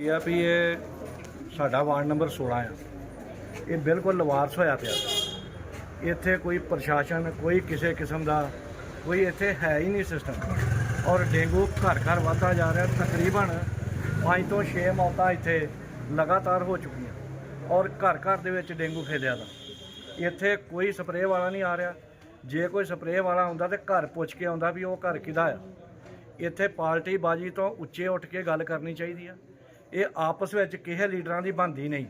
ਇਹ ਆ ਵੀ ਇਹ ਸਾਡਾ ਵਾਰਡ ਨੰਬਰ 16 ਆ। ਇਹ ਬਿਲਕੁਲ ਲਵਾਰਸ ਹੋਇਆ ਪਿਆ। ਇੱਥੇ ਕੋਈ ਪ੍ਰਸ਼ਾਸਨ, ਕੋਈ ਕਿਸੇ ਕਿਸਮ ਦਾ, ਕੋਈ ਇੱਥੇ ਹੈ ਹੀ ਨਹੀਂ ਸਿਸਟਮ ਔਰ ਡੇਂਗੂ ਘਰ ਘਰ ਵੱਧਦਾ ਜਾ ਰਿਹਾ। ਤਕਰੀਬਨ 5 ਤੋਂ 6 ਮੌਤਾਂ ਇੱਥੇ ਲਗਾਤਾਰ ਹੋ ਚੁੱਕੀਆਂ। ਔਰ ਘਰ ਘਰ ਦੇ ਵਿੱਚ ਡੇਂਗੂ ਫੈਲਿਆ ਦਾ। ਇੱਥੇ ਕੋਈ ਸਪਰੇਅ ਵਾਲਾ ਨਹੀਂ ਆ ਰਿਹਾ। ਜੇ ਕੋਈ ਸਪਰੇਅ ਵਾਲਾ ਆਉਂਦਾ ਤੇ ਘਰ ਪੁੱਛ ਕੇ ਆਉਂਦਾ ਵੀ ਉਹ ਘਰ ਕਿਹਦਾ ਆ। ਇੱਥੇ ਪਾਰਟੀ ਬਾਜੀ ਤੋਂ ਉੱਚੇ ਉੱਠ ਕੇ ਗੱਲ ਕਰਨੀ ਚਾਹੀਦੀ ਆ। ਇਹ ਆਪਸ ਵਿੱਚ ਕਿਸੇ ਲੀਡਰਾਂ ਦੀ ਬਣਦੀ ਨਹੀਂ।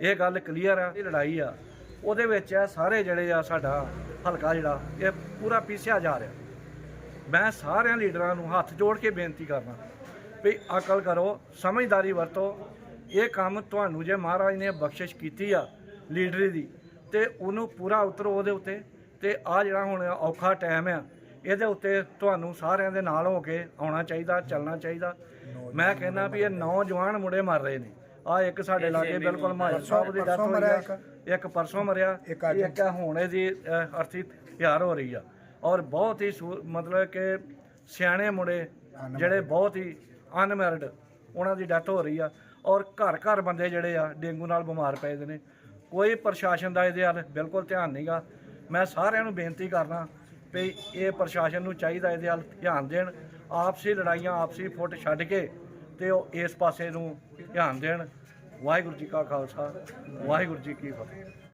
ਇਹ ਗੱਲ ਕਲੀਅਰ ਆ, ਇਹ ਲੜਾਈ ਆ। ਉਹਦੇ ਵਿੱਚ ਆ ਸਾਰੇ ਜਿਹੜੇ ਆ ਸਾਡਾ ਹਲਕਾ ਜਿਹੜਾ, ਇਹ ਪੂਰਾ ਪੀਸਿਆ ਜਾ ਰਿਹਾ। ਮੈਂ ਸਾਰਿਆਂ ਲੀਡਰਾਂ ਨੂੰ ਹੱਥ ਜੋੜ ਕੇ ਬੇਨਤੀ ਕਰਨਾ ਵੀ ਅਕਲ ਕਰੋ, ਸਮਝਦਾਰੀ ਵਰਤੋ। ਇਹ ਕੰਮ ਤੁਹਾਨੂੰ ਜੇ ਮਹਾਰਾਜ ਨੇ ਬਖਸ਼ਿਸ਼ ਕੀਤੀ ਆ ਲੀਡਰੀ ਦੀ, ਤੇ ਉਹਨੂੰ ਪੂਰਾ ਉਤਰੋ ਉਹਦੇ ਉੱਤੇ। ਤੇ ਆ ਜਿਹੜਾ ਹੁਣ ਔਖਾ ਟਾਈਮ ਆ ਇਹਦੇ ਉੱਤੇ ਤੁਹਾਨੂੰ ਸਾਰਿਆਂ ਦੇ ਨਾਲ ਹੋ ਕੇ ਆਉਣਾ ਚਾਹੀਦਾ ਚੱਲਣਾ ਚਾਹੀਦਾ। ਮੈਂ ਕਹਿੰਦਾ ਵੀ ਇਹ ਨੌਜਵਾਨ ਮੁੰਡੇ ਮਰ ਰਹੇ ਨੇ। ਆ ਇੱਕ ਸਾਡੇ ਲਾਗੇ ਬਿਲਕੁਲ ਮਾਜਰ ਸਾਹਿਬ ਦੀ ਡੈਥ ਹੋਈ ਆ। ਇੱਕ। ਪਰਸੋਂ ਮਰਿਆ। ਇੱਕ ਅੱਜ। ਇੱਕ ਹੁਣ ਇਹਦੀ ਅਹ, ਅਰਥੀ ਤਿਆਰ ਹੋ ਰਹੀ ਆ। ਔਰ ਬਹੁਤ ਹੀ ਮਤਲਬ ਕਿ ਸਿਆਣੇ ਮੁੰਡੇ ਜਿਹੜੇ ਬਹੁਤ ਹੀ ਅਨਮੈਰਿਡ ਉਹਨਾਂ ਦੀ ਡੈਥ ਹੋ ਰਹੀ ਆ। ਔਰ ਘਰ ਘਰ ਬੰਦੇ ਜਿਹੜੇ ਆ ਡੇਂਗੂ ਨਾਲ ਬਿਮਾਰ ਪਏ ਦੇ ਨੇ। ਕੋਈ ਪ੍ਰਸ਼ਾਸਨ ਦਾ ਇਹਦੇ ਵੱਲ ਬਿਲਕੁਲ ਧਿਆਨ ਨਹੀਂਗਾ ਮੈਂ ਸਾਰਿਆਂ ਨੂੰ ਬੇਨਤੀ ਕਰਨਾ ਵੀ ਇਹ ਪ੍ਰਸ਼ਾਸਨ ਨੂੰ ਚਾਹੀਦਾ ਇਹਦੇ ਵੱਲ ਧਿਆਨ ਦੇਣ, ਆਪਸੀ ਲੜਾਈਆਂ, ਆਪਸੀ ਫੁੱਟ ਛੱਡ ਕੇ ਤੇ ਉਹ ਇਸ ਪਾਸੇ ਨੂੰ ਧਿਆਨ ਦੇਣ। ਵਾਹਿਗੁਰੂ ਜੀ ਕਾ ਖਾਲਸਾ, ਵਾਹਿਗੁਰੂ ਜੀ ਕੀ ਫਤਿਹ।